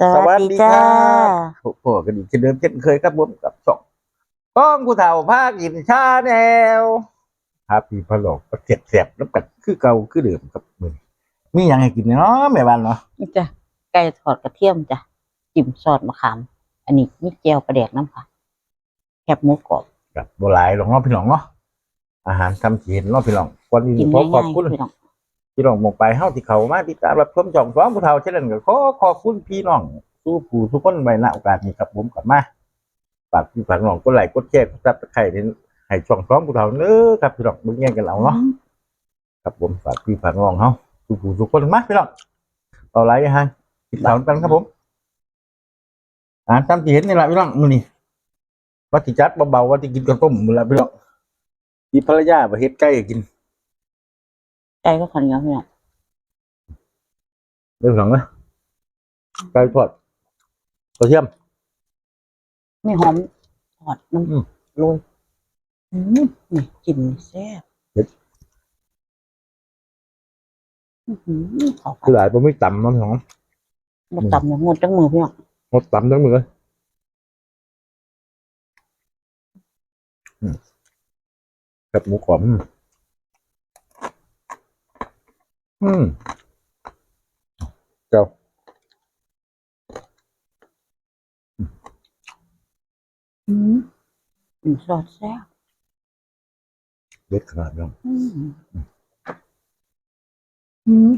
สวัสดีจ้าพวกกันอีกเช่นเดิมเช่นเคยครับผมกับสองก้องผู้เฒ่าภาคอินชาแนวพาพี่พะโลกเสียบเสียบๆแล้วกันคือเก่าคือเดิมครับมึงมีหยังให้กินเนาะแม่บ้านเนาะนี่จ้ะไก่ทอดกระเทียมจ้ะจิ้มซอสมะขาม อันนี้มีแจ่วปลาแดกน้ำค่ะแคบหมูกรอบกับโบหลายหลวงเนาะพี่น้องเนาะอาหารทำจีนเนาะพี่น้องวันนี้กินของ่ายขอบคุณๆ พี่น้องพี่น้องมองไปเฮาที่เขามาติดตามรับชมช่องสองผู้เฒ่าเช่นนั้นก็ขอขอบคุณพี่น้องสู้ผู้ทุกคนไว้ณโอกาสนี้ครับผมกลับมาฝากพี่ฝากน้องกดไลค์กดแชร์กดซับสไครต์ให้ช่องสองผู้เฒ่าเน้อครับพี่น้องมึงแย่งกันเอาเนาะครับผมฝากพี่ฝากน้องเขาทุกผู้ทุกคนมาพี่น้องต่อไลน์ฮะติดตามกันครับผมอ่านตามที่เห็นนี่แหละพี่น้องมือนี่ว่าที่จัดเบาๆว่าที่กินข้าวต้มมือละพี่น้องที่ภรรยาไปเฮ็ดไก่ให้กิน ไก่ก็ขันเหนียวพี่น้องเรื่องของนะไก่ทอดกระเทียม ไม่หอมทอดน้อืมำโรยอืมนี่กลิ่นแซ่บเผ็ดอื้อหือเขาคือหลายผมไม่ต่ำน้องน้องบดต่ำอย่างงดจังมือพี่น้องหมดต่ำทั้งมือเลยอืมกับหมูกรอบอืม อืมเจ้าอืมกลิ่นซอสแซ่บเด็ดขนาดนั้นอืมอืม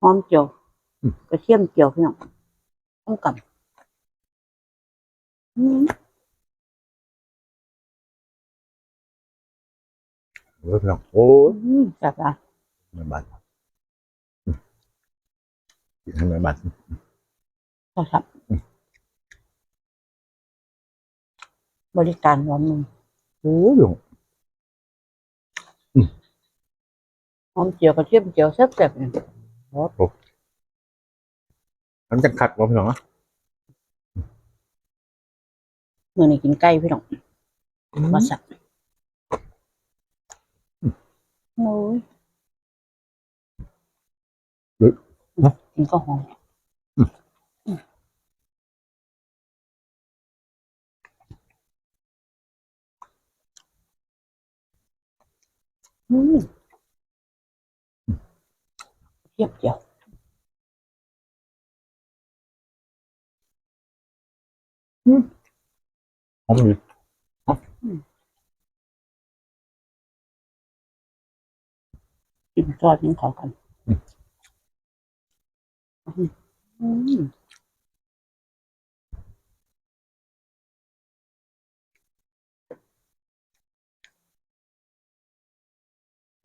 หอมเจียวอืมกระเทียมเจียวพี่น้องต้องกับอืมเออพี่น้องโอ้ยอืมแซ่บอะแม่บ้า กินให้แม่บ้านก็ครับ บริการวันหนึ่งโอ้ยพี่น้องหอมเจียวกระเทียมเจียวแซ่บๆเนี่ยมันจะขัดวะพี่น้องนะมื่อนี้กินไก่พี่น้องมาสับโอ้ย กินก็หอมอืมเทียบเจียวหอมดีกินซอสนี่เขากัน อ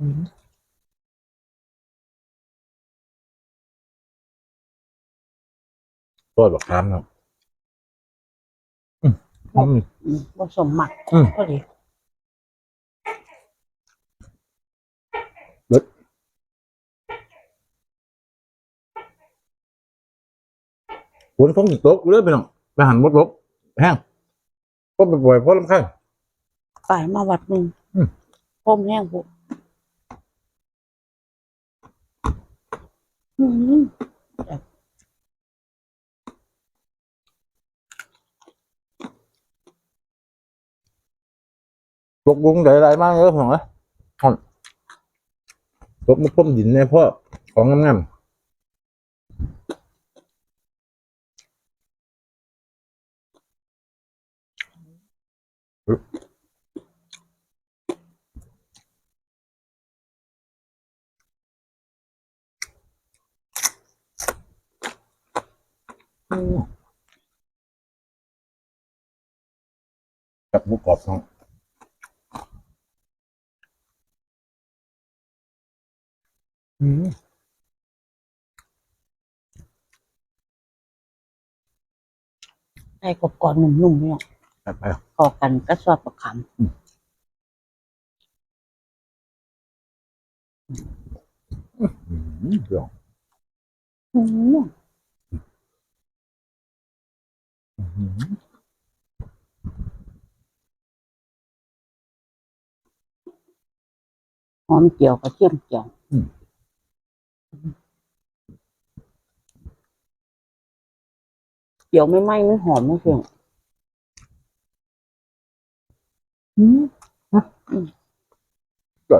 ืมตัวแบบครามเนาะอืมหอมดีอืมผสมหมักอืม ก็ดี ฝนฟ้องติดตกเรื่อยพี่น้องไปหันมดลบแห้งก็ไปปล่อยเพราะลำข้างฝ่ายมาวัดหนึ่งอืมพมแห้งบุอืมตกลุงได้ไรมากเลยพี่น้องนะหอมตกมาพ่มดินเนี่ยเพราะของงามๆ กับหมูกรอบเนาะอืมไก่กรอบก่อนๆนุ่มๆเนี่ยครับ ไปพอกันก็ซอสประคอืมเดี๋ยวำอืมอืมหอมเจียวกระเทียมเจียวเดี๋ยวไม่ไหม้มันหอมมากเพียง อืมก็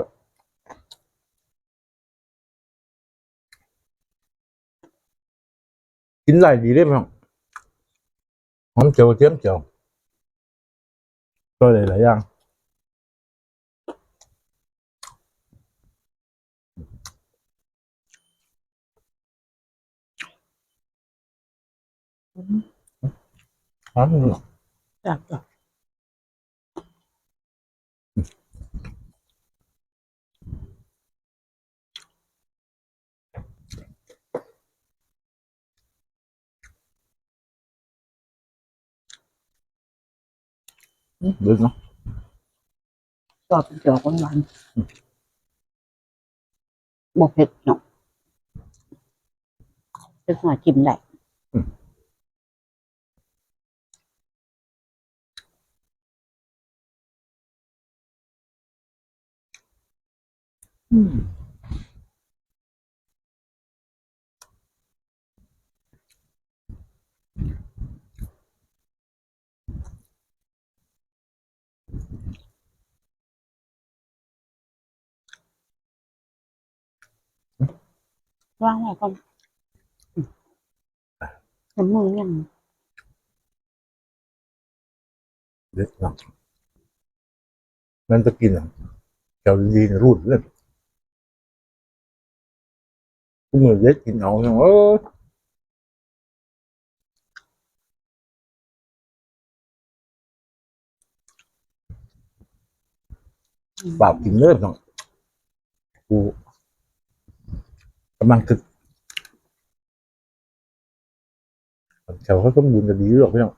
กินได้ดีเลยมั้งหอมเจียวเทียมเจียวก็เลยหลายอย่างหอมอยู่ จับจ้ะ ดึกเนาะชอบเป็นดอกหวานๆบกเผ็ดเนาะเป็นหัวจิ้มได้ วางไว้ก่อนอืมน้ำมือยังเด็ดเนาะนั่นจะกินอะเจ้าดีนรูดเลยทุกมือเด็ดกินเอาเนาะเออปากกินเริ่มเนาะกู กำลังคึกเจ้าเขาต้องยืนกันดีหรอกพี่น้อง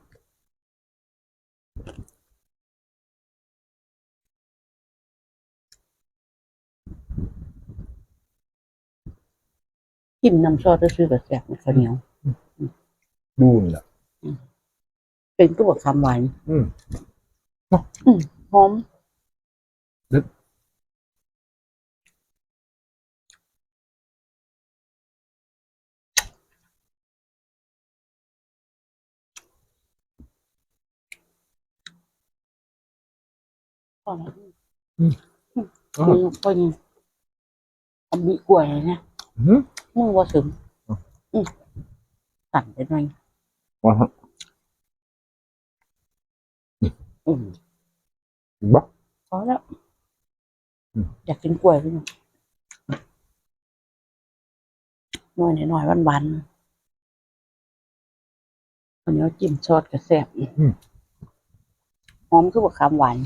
จิ้มน้ำซอสซื้อกับแซ่บข้าวเหนียว ดูนี่แหละเป็นก็บอกคำหวานอืม อืมหอม พอแล้วอ๋อมือเป็นอันนี้กล้วยนะอืมมือว่าซึมอ๋ออืมสั่นไปหน่อยว่าฮะอืมบ้าพอแล้วอืมอยากกินกล้วยพี่น้องหน่อยหน่อยๆหวานๆข้าวเหนียวจิ้มซอสกับแซ่บหอมคือบอกคำหวาน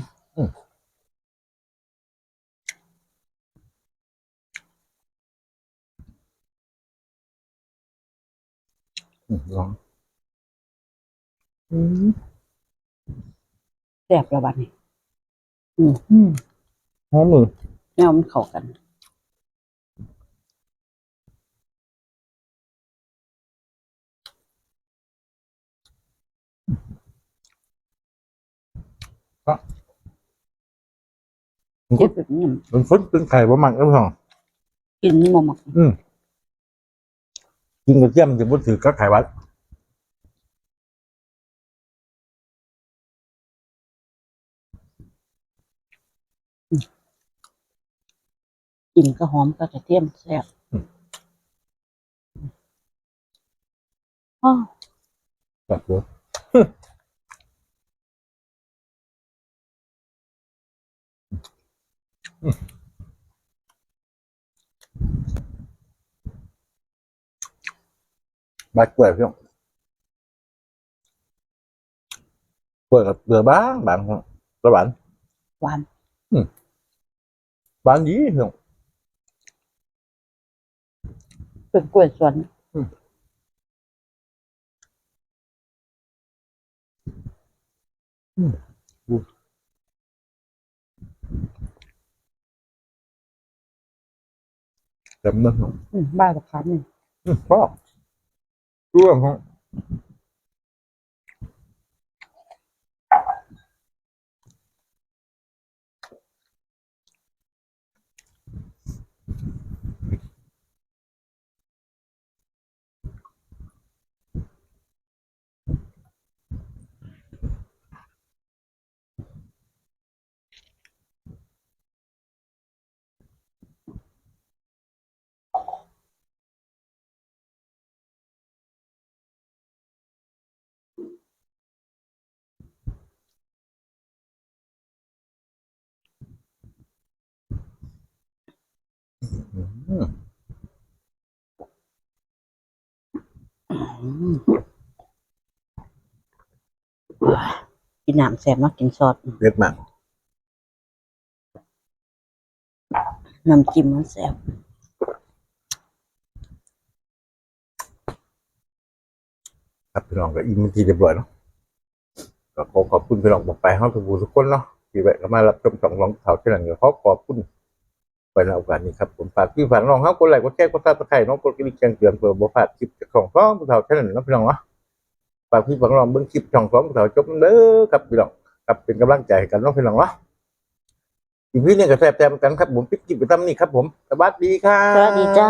อืมลองอืมแซ่บระบาดนี่อืมหอมมือแนวมันเข้ากันมันก็เจ็บแบบนี้มันฟดเป็นไข่ประมาณนั้นสอง กินนี่มาหมักอืม กินกระเทียมจะพูดถือก็ไข่วัดกินก็หอมก็กระเทียมแซ่บอ้าวแบบเดียวบาด กล้วยพี่น้องกล้วยกับเกลือบางบางกระหวานหวานบางดีพี่น้อง เป็นกล้วยสวนเต็มนั่นเนาะอืมบ้าบักคำนี่ อืมชอบ ร่ กินน้ำแซ่บมากกินซอสเล็กมากน้ำจิ้มมันแซ่บครับพี่น้องก็อิ่มทีเรียบร้อยเนาะก็ขอขอบคุณพี่น้องบอกไปห้องสบู่ทุกคนเนาะที่แวะเข้มารับชมสองร้องเสาที่หลังก็ขอขอบคุณ ในโอกาสนี้ครับผมฝากพี่ฝัน้องเขากดไลค์กดแชร์กดซับสไครต์น้องกดกระดิ่งแจ้งเตือนเพื่อบ่พลาดคลิปจากของฟ้องผู้เฒ่าเช่นนั้นนะพี่น้องเนาะฝากพี่ฝัน้องเบิ่งคลิปช่องฟ้องผู้เฒ่าจบเด้อครับพี่น้องครับเป็นกำลังใจให้กันน้องพี่น้องเนาะอีพี่เนี่ยก็แซ่บแซมกันครับผมปิดกิบไปทำนี่ครับผมสวัสดีครับสวัสดีจ้า